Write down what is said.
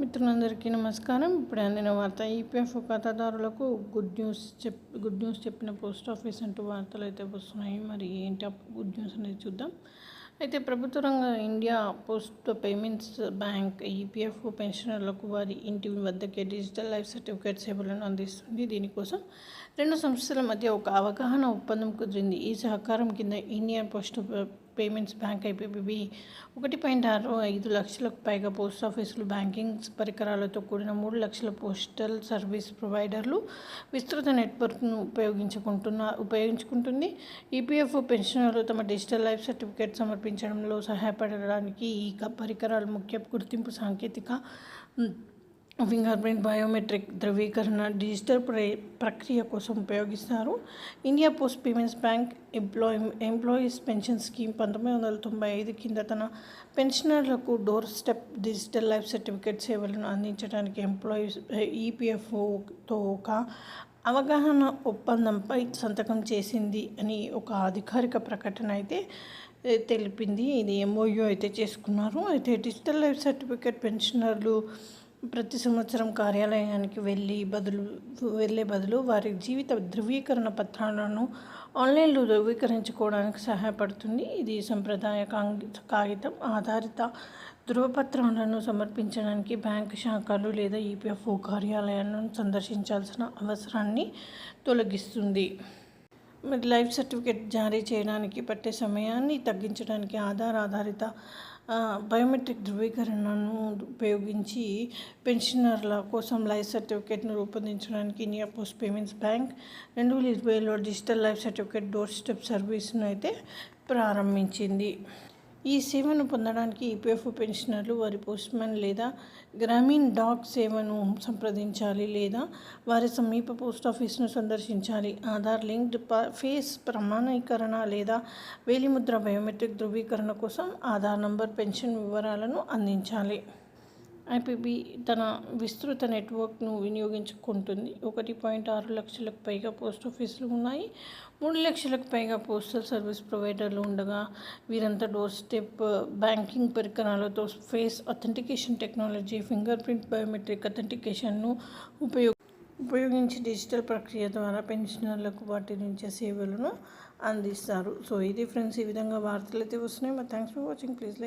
మిత్రులందరికీ నమస్కారం. ఇప్పుడు అందిన వార్త ఈపీఎఫ్ ఖాతాదారులకు గుడ్ న్యూస్ చెప్ గుడ్ న్యూస్ చెప్పిన పోస్ట్ ఆఫీస్ అంటూ వార్తలు అయితే వస్తున్నాయి. మరి ఏంటి గుడ్ న్యూస్ అనేది చూద్దాం. అయితే ప్రభుత్వ రంగ India Post Payments Bank EPF పెన్షనర్లకు వారి ఇంటి వద్దకే డిజిటల్ లైఫ్ సర్టిఫికేట్ సేవలను అందిస్తుంది. దీనికోసం రెండు సంస్థల మధ్య ఒక అవగాహన ఒప్పందం కుదిరింది. ఈ సహకారం కింద Indian Post Payments Bank IPPB ఒకటి పాయింట్ ఆరు ఐదు లక్షలకు పైగా పోస్ట్ ఆఫీసులు బ్యాంకింగ్ పరికరాలతో కూడిన మూడు లక్షల పోస్టల్ సర్వీస్ ప్రొవైడర్లు విస్తృత నెట్వర్క్ను ఉపయోగించుకుంటున్న ఉపయోగించుకుంటుంది. ఈపీఎఫ్ పెన్షనర్లు తమ డిజిటల్ లైఫ్ సర్టిఫికేట్ సమర్పించడంలో సహాయపడడానికి ఈ పరికరాలు ముఖ్య గుర్తింపు సాంకేతిక ఫింగర్ ప్రింట్ బయోమెట్రిక్ ధృవీకరణ డిజిటల్ ప్రక్రియ కోసం ఉపయోగిస్తారు. India Post Payments Bank employ employees pension scheme పంతొమ్మిది వందల తొంభై ఐదు కింద తన పెన్షనర్లకు door step digital life certificate సేవలను అందించడానికి ఎంప్లాయీస్ ఈపీఎఫ్ఓతో ఒక అవగాహన ఒప్పందంపై సంతకం చేసింది అని ఒక అధికారిక ప్రకటన అయితే తెలిపింది. ఇది ఎంఓయూ అయితే చేసుకున్నారు. అయితే డిజిటల్ లైఫ్ సర్టిఫికేట్ పెన్షనర్లు ప్రతి సంవత్సరం కార్యాలయానికి వెళ్ళి బదులు వెళ్ళే బదులు వారి జీవిత ధృవీకరణ పత్రాలను ఆన్లైన్లో ధృవీకరించుకోవడానికి సహాయపడుతుంది. ఇది సంప్రదాయ కాగితం ఆధారిత ధృవపత్రాలను సమర్పించడానికి బ్యాంకు శాఖలు లేదా ఈపీఎఫ్ఓ కార్యాలయాలను సందర్శించాల్సిన అవసరాన్ని తొలగిస్తుంది. మరి లైఫ్ సర్టిఫికేట్ జారీ చేయడానికి పట్టే సమయాన్ని తగ్గించడానికి ఆధార్ ఆధారిత బయోమెట్రిక్ ధృవీకరణను ఉపయోగించి పెన్షనర్ల కోసం లైఫ్ సర్టిఫికేట్ను రూపొందించడానికి ఇండియా పోస్ట్ పేమెంట్స్ బ్యాంక్ రెండు వేల ఇరవైలో digital life certificate door step సర్వీస్ను అయితే ప్రారంభించింది. ఈ సేవను పొందడానికి ఈపీఎఫ్ పెన్షనర్లు వారి పోస్ట్మెన్ లేదా గ్రామీణ డాక్ సేవను సంప్రదించాలి లేదా వారి సమీప పోస్ట్ ఆఫీస్ను సందర్శించాలి. ఆధార్ లింక్డ్ ఫేస్ ప్రమాణీకరణ లేదా వేలిముద్ర బయోమెట్రిక్ ధృవీకరణ కోసం ఆధార్ నంబర్ పెన్షన్ వివరాలను అందించాలి. ఐపీబీ తన విస్తృత నెట్వర్క్ను వినియోగించుకుంటుంది. ఒకటి పాయింట్ ఆరు లక్షలకు పైగా పోస్ట్ ఆఫీసులు ఉన్నాయి. మూడు లక్షలకు పైగా పోస్టల్ సర్వీస్ ప్రొవైడర్లు ఉండగా వీరంతా డోర్ స్టెప్ బ్యాంకింగ్ పరికరాలతో face authentication technology fingerprint biometric అథెంటికేషన్ను ఉపయోగ ఉపయోగించి డిజిటల్ ప్రక్రియ ద్వారా పెన్షనర్లకు వాటి నుంచి సేవలను అందిస్తారు. సో ఇది ఫ్రెండ్స్ ఈ విధంగా వార్తలు అయితే వస్తున్నాయి. మరి thanks for watching. Please like